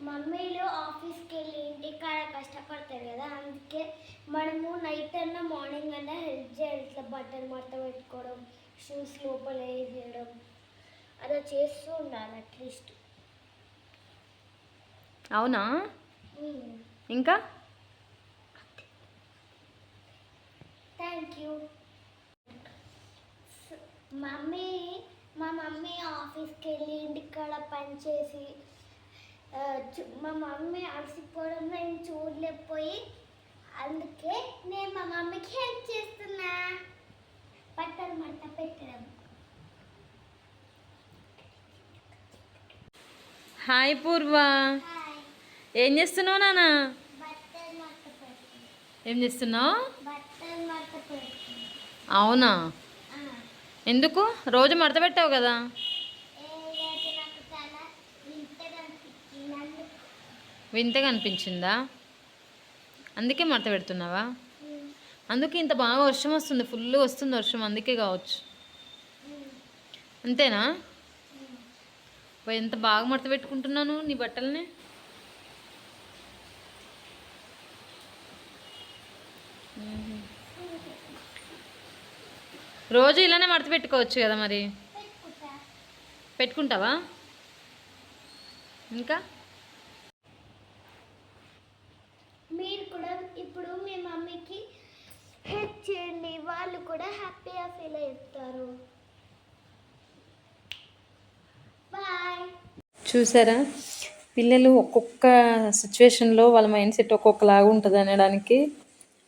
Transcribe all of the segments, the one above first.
మమ్మీలు ఆఫీస్కి వెళ్ళి ఇంటికాడ కష్టపడతారు కదా అందుకే మనము నైట్ అన్న మార్నింగ్ అన్న హెల్ప్ చేయాలి. ఇట్లా బట్టలు మడత పెట్టుకోవడం షూస్ లోపల వేసేయడం అలా చేస్తూ ఉండాలి అట్లీస్ట్ అవునా? ఇంకా? థ్యాంక్ యూ మమ్మీ మా మమ్మీ ఆఫీస్కి వెళ్ళి ఇంటికాడ పని చేసి మా మమ్మీ అలసిపోవడం నేను చూడలేకపోయి అందుకే నేను మా మమ్మీకి హెల్ప్ చేస్తున్నా. బట్టలు మడత పెట్టడం. హాయ్ పూర్వ. ఏం చేస్తున్నావు నాన్న ఏం చేస్తున్నావు? అవునా? ఎందుకు? రోజు మడత పెట్టావు కదా ఏదైతే నాకు చాలా ఇంతగా అనిపించింది అందుకు వింతగా అనిపించిందా అందుకే మడత పెడుతున్నావా? అందుకే ఇంత బాగా వర్షం వస్తుంది ఫుల్ వస్తుంది వర్షం అందుకే కావచ్చు. అంతేనా? ఎంత బాగా మడత పెట్టుకుంటున్నాను నీ బట్టల్ని. రోజు ఇలానే మడత పెట్టుకోవచ్చు కదా మరి? పెట్టుకుంటా. పెట్టుకుంటావా? ఇంకా మీరు కూడా ఇప్పుడు మీ మమ్మీకి హెల్ప్ చేయండి వాళ్ళు కూడా హ్యాపీగా ఫీల్ అవుతారు బాయ్ చూసారా? పిల్లలు ఒక్కొక్క సిచ్యువేషన్లో వాళ్ళ మైండ్ సెట్ ఒక్కొక్కలాగా ఉంటుంది అనడానికి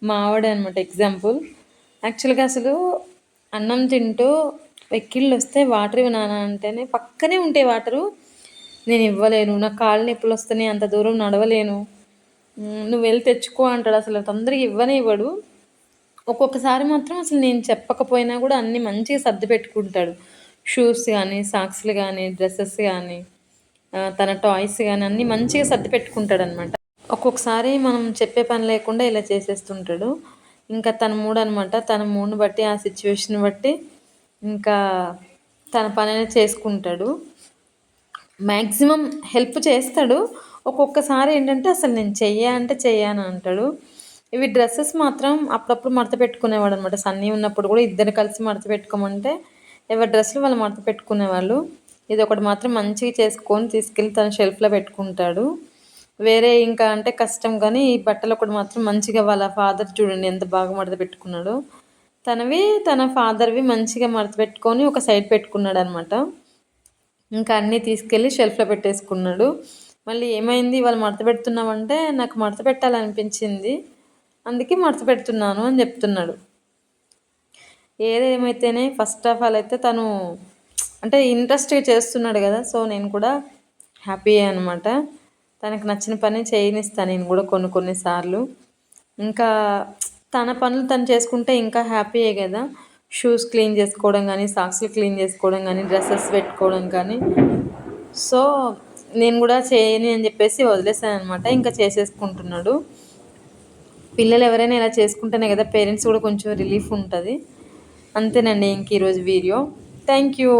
మా ఆవిడ అనమాట ఎగ్జాంపుల్ యాక్చువల్గా అసలు అన్నం తింటూ వెక్కిళ్ళు వస్తే వాటర్ ఇవ్వ నాన్న అంటేనే పక్కనే ఉంటాయి వాటరు నేను ఇవ్వలేను నా కాళ్ళు నొప్పులు వస్తున్నాయి అంత దూరం నడవలేను. నువ్వు వెళ్ళి తెచ్చుకో అంటాడు అసలు. తొందరగా ఇవ్వనే ఇవ్వడు. ఒక్కొక్కసారి మాత్రం అసలు నేను చెప్పకపోయినా కూడా అన్ని మంచిగా సర్ది పెట్టుకుంటాడు. షూస్ కానీ సాక్స్లు కానీ డ్రెస్సెస్ కానీ తన టాయ్స్ కానీ అన్నీ మంచిగా సర్ది పెట్టుకుంటాడు అనమాట ఒక్కొక్కసారి మనం చెప్పే పని లేకుండా ఇలా చేసేస్తుంటాడు. ఇంకా తన మూడ్ అనమాట తన మూడ్ని బట్టి ఆ సిచ్యువేషన్ బట్టి ఇంకా తన పని అనేది చేసుకుంటాడు. మ్యాక్సిమం హెల్ప్ చేస్తాడు. ఒక్కొక్కసారి ఏంటంటే అసలు నేను చెయ్య అంటే చెయ్యాను అంటాడు. ఇవి డ్రెస్సెస్ మాత్రం అప్పుడప్పుడు మడత పెట్టుకునేవాడు అనమాట సన్నీ ఉన్నప్పుడు కూడా ఇద్దరు కలిసి మడత పెట్టుకోమంటే ఎవరి డ్రెస్సులు వాళ్ళు మడత పెట్టుకునేవాళ్ళు. ఇది ఒకటి మాత్రం మంచిగా చేసుకొని తీసుకెళ్ళి తన షెల్ఫ్లో పెట్టుకుంటాడు. వేరే ఇంకా అంటే కష్టం కానీ ఈ బట్టలు ఒకటి మాత్రం మంచిగా వాళ్ళ ఫాదర్ చూడండి ఎంత బాగా మడత పెట్టుకున్నాడు. తనవి తన ఫాదర్వి మంచిగా మడత పెట్టుకొని ఒక సైడ్ పెట్టుకున్నాడు అనమాట ఇంకా అన్నీ తీసుకెళ్ళి షెల్ఫ్లో పెట్టేసుకున్నాడు. మళ్ళీ ఏమైంది? వాళ్ళు మడత పెడుతున్నామంటే నాకు మడత పెట్టాలనిపించింది. అందుకే మడత పెడుతున్నాను అని చెప్తున్నాడు. ఏదేమైతేనే ఫస్ట్ ఆఫ్ ఆల్ అయితే తను అంటే ఇంట్రెస్ట్గా చేస్తున్నాడు కదా సో నేను కూడా హ్యాపీ అనమాట తనకు నచ్చిన పని చేయనిస్తాను నేను కూడా కొన్ని కొన్నిసార్లు ఇంకా తన పనులు తను చేసుకుంటే ఇంకా హ్యాపీయే కదా. షూస్ క్లీన్ చేసుకోవడం కానీ సాక్స్లు క్లీన్ చేసుకోవడం కానీ డ్రెస్సెస్ పెట్టుకోవడం కానీ. సో నేను కూడా చేయని అని చెప్పేసి వదిలేసాను అనమాట ఇంకా చేసేసుకుంటున్నాడు. పిల్లలు ఎవరైనా ఇలా చేసుకుంటేనే కదా పేరెంట్స్ కూడా కొంచెం రిలీఫ్ ఉంటుంది. అంతేనండి ఇంక ఈరోజు వీడియో. Thank you.